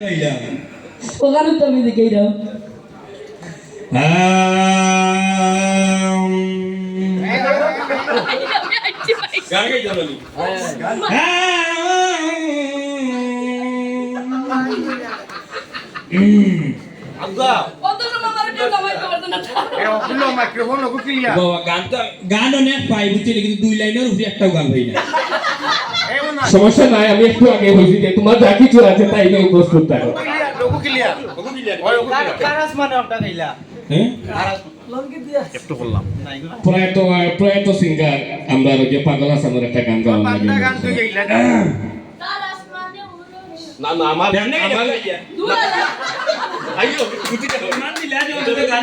গাইলাম ওখানে তো আমি দেখেই দাও গান গাইতাম আমি আব্বা কত সময় আমার কেউ কামাইতে পারতো না বাবা গান তো গান অনেক পাই বুঝছি কিন্তু দুই লাইনের উপরে একটাও গান পাই না সমস্যা নাই আমি একটু আগে বলছি যে তোমার যা কিছু আছে তাই নিয়ে প্রস্তুত থাকো। কারাস মানে ওটা গাইলা হ্যাঁ প্রয়াত প্রয়াত সিঙ্গার আমরা যে পাগল হাসানের একটা গান গাওয়া না। না আমার আমার আইও দিলে আজ আমাদের গান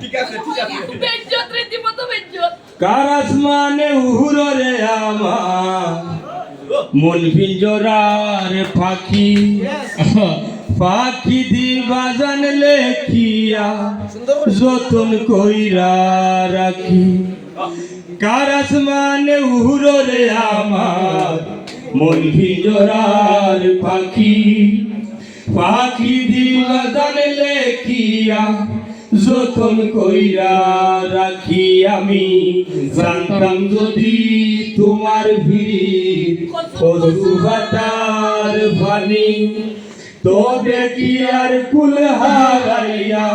ঠিক আছে ঠিক আছে। বেজ্জত রীতিমতো বেজ্জত। কার আসমানে উহুরো রে আমার? মন পিঞ্জরার পাখি। পাখি দিবা জানলে খিয়া যতন কইরা রাখি। কার আসমানে উহুরো রে আমার মন পিঞ্জরার পাখি। পাখি দিবা জানলে খিয়া যতন কইরা রাখি আমি, জানতাম যদি তোমার ভিড় পশুভাতার বাণী তবে কি আর কুল হারাইয়া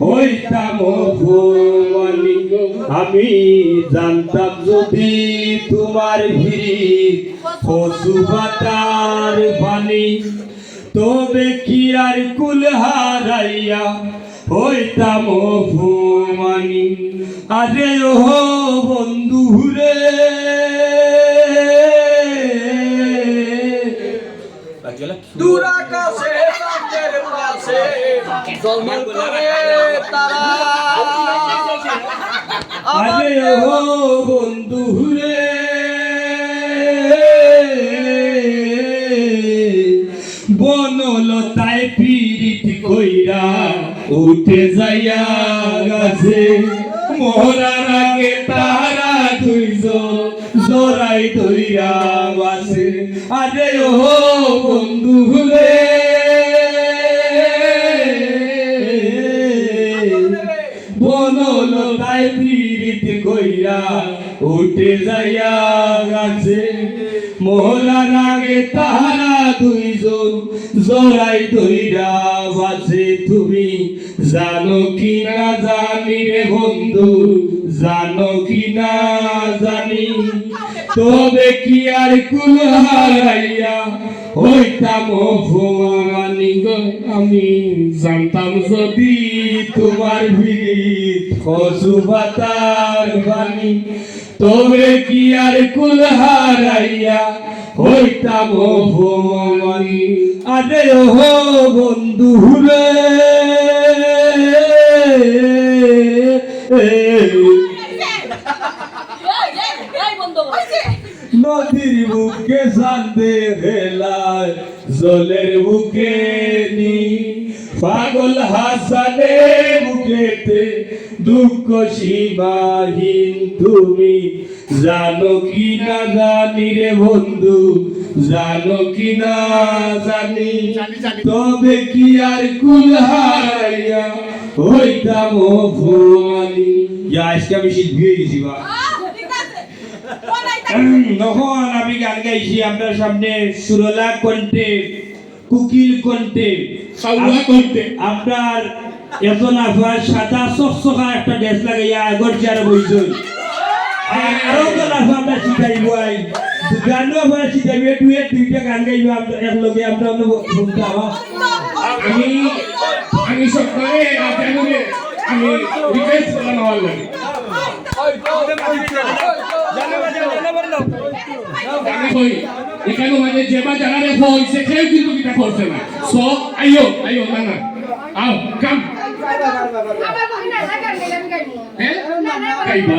হইতাম ভুয়ানি আমি জানতাম যদি তোমার ভিড় পশুভাতার বাণী তবে কি আর কুল হারাইয়া হইতাম ভুমানি আরে ও বন্ধু রে। দূর আকাশে চাঁদের পাশে জলমল করে তারা আরে ও বন্ধু রে। বনলতায় পীড়িত কইরা উঠে যাইয়া গাছে। মোহরার আগে তারা দুইজন জোড়াই ধইরা বাসে। আরে ও বন্ধু রে। বনলতায় পীড়িত কইরা উঠে যাইয়া গাছে। মোহলার আগে তাহারা দুইজন জোড়াই দইরা বাজে তুমি। জানো কি না জানি রে বন্ধু, জানো কি না জানি। তবে কি আর কুল হারাইয়া হইতাম গো, আমি জানতাম যদি তোমার ভিড় কসু বাতার বাণী। তবে কি আর কুল হারাইয়া হইতাম ভুয়ানি আরে ও বন্ধু রে। নদীর বুকে শান্তি হেলায় জলের বুকে নি। পাগল হাসানে বুকেতে দুঃখ সীমাহীন তুমি। জানো কি না জানি রে বন্ধু, জানো কি না জানি। তবে কি আর কুল হারাইয়া হইতাম ভুয়ানি ইয়া আজকে আমি হয়ে গেছি বা তখন আমি গান গাইছি আপনার সামনে সুরলা কণ্ঠে কুকিল কণ্ঠে। খাওয়া করতে আপনার এখন আপনার সাদা চকচকা একটা ড্রেস লাগাইয়া আগর চেয়ারে বইছেন আর গান আছে আপনার শিখাইব আই। গানও আপনার শিখাইব দুয়ে দুইটা গান গাইব আপনার একলগে আপনার শুনতে আমার আমি আমি সকালে আমি রিকোয়েস্ট করলাম আমার লাগে কই? এখানে মানে যেবা জানারে হইছে কেউ কিন্তু কিটা করছে না। সো আইও আইও না না। আও কাম হ্যাঁ? গাইবা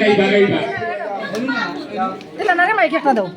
গাইবা গাইবা। না রে মাইক একটা দাও।